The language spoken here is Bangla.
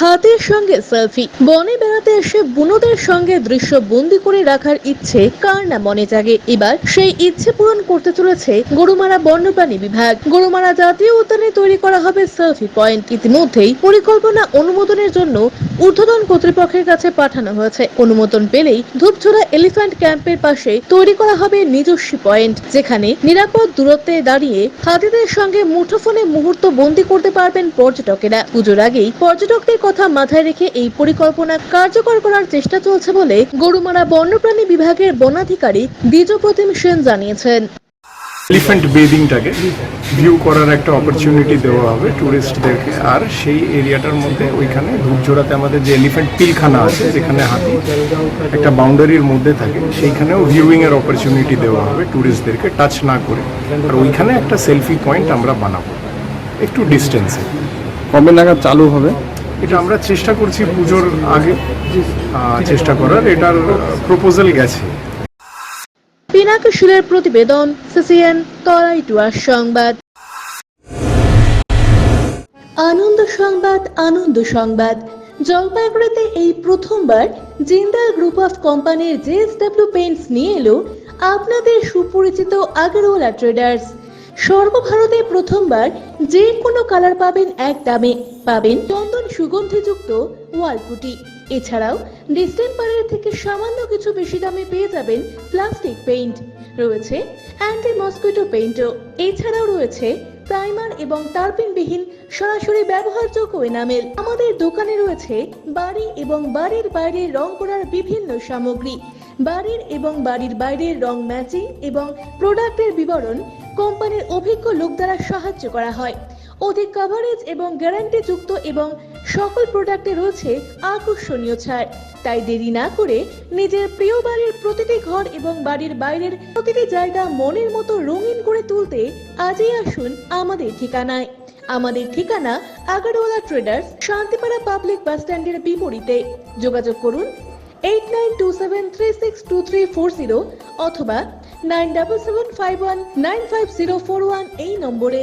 হাতির সঙ্গে সেলফি। বনে বেড়াতে এসে বুনোদের সঙ্গে দৃশ্য বন্দি করে রাখার ইচ্ছে কার না মনে জাগে? এবার সেই ইচ্ছে পূরণ করতে চলেছে গরুমারা বন্যপ্রাণী বিভাগ। গরুমারা জাতীয় উদ্যানে তৈরি করা হবে সেলফি পয়েন্ট। ইতিমধ্যেই পরিকল্পনা অনুমোদনের জন্য ঊর্ধ্বতন কর্তৃপক্ষের কাছে পাঠানো হয়েছে। অনুমোদন পেলেই ধূপঝোড়া এলিফ্যান্ট ক্যাম্পের পাশে তৈরি করা হবে নিজস্ব পয়েন্ট, যেখানে নিরাপদ দূরত্বে দাঁড়িয়ে হাতিদের সঙ্গে মুঠোফোনে মুহূর্ত বন্দি করতে পারবেন পর্যটকেরা। পুজোর আগেই পর্যটকদের কথা মাথায় রেখে এই পরিকল্পনা কার্যকর করার চেষ্টা চলছে বলে গরুমারা বন্যপ্রাণী বিভাগের বনাধিকারী দ্বিজপ্রতিম সেন জানিয়েছেন। এলিফ্যান্ট বেদিংটাকে ভিউ করার একটা অপরচুনিটি দেওয়া হবে ট্যুরিস্টদেরকে আর সেই এরিয়াটার মধ্যে ওইখানে ধূপঝোড়াতে আমাদের যে এলিফ্যান্ট পিলখানা আছে যেখানে হাতি একটা বাউন্ডারির মধ্যে থাকে সেইখানেও ভিউইংয়ের অপরচুনিটি দেওয়া হবে ট্যুরিস্টদেরকে টাচ না করে। আর ওইখানে একটা সেলফি পয়েন্ট আমরা বানাবো একটু ডিস্টেন্সে কবে নাগাদ চালু হবে? এটা আমরা চেষ্টা করছি পুজোর আগে। চেষ্টা করার। এটার প্রপোজাল গেছে। পিনাক শিলের প্রতিবেদন, সিসিএন তরাইটুয়ার সংবাদ। আনন্দ সংবাদ আনন্দ সংবাদ। জলপাইগুড়িতে এই প্রথমবার জিন্দাল গ্রুপ অফ কোম্পানির জেএসডব্লিউ পেন্টস নিয়ে এলো আপনাদের সুপরিচিত আগরওয়ালা ট্রেডার্স। সর্বভারতে প্রথমবার যে কোনো কালার পাবেন এক দামে। পাবেন চন্দন সুগন্ধিযুক্ত ওয়ালপুটি এছাড়াও ডিস্টেম্পারের থেকে সামান্য কিছু বেশি দামে পেয়ে যাবেন প্লাস্টিক পেইন্ট। রয়েছে অ্যান্টি মসকুইটো পেইন্টও এছাড়াও রয়েছে প্রাইমার এবং তারপিনবিহীন সরাসরি ব্যবহারযোগ্য এনামেল। আমাদের দোকানে রয়েছে বাড়ি এবং বাড়ির বাইরে রং করার বিভিন্ন সামগ্রী। বাড়ির এবং বাড়ির বাইরের রং ম্যাচিং এবং প্রোডাক্টের বিবরণ কোম্পানির অভিজ্ঞ লোক দ্বারা সাহায্য করা হয়। অধিক কভারেজ এবং গ্যারান্টি যুক্ত এবং সকল প্রোডাক্টে রয়েছে আকর্ষণীয় ছাড়। তাই দেরি না করে নিজের প্রিয় বাড়ির প্রতিটি ঘর এবং বাড়ির বাইরের প্রতিটি জায়গা মনের মতো রঙিন করে তুলতে আজই আসুন আমাদের ঠিকানায়। আমাদের ঠিকানা Agarwala traders, Shantipara public bus স্ট্যান্ডের বিপরীতে। যোগাযোগ করুন eight nine two seven three six two three four zero অথবা nine double seven five one nine five zero four one এই নম্বরে।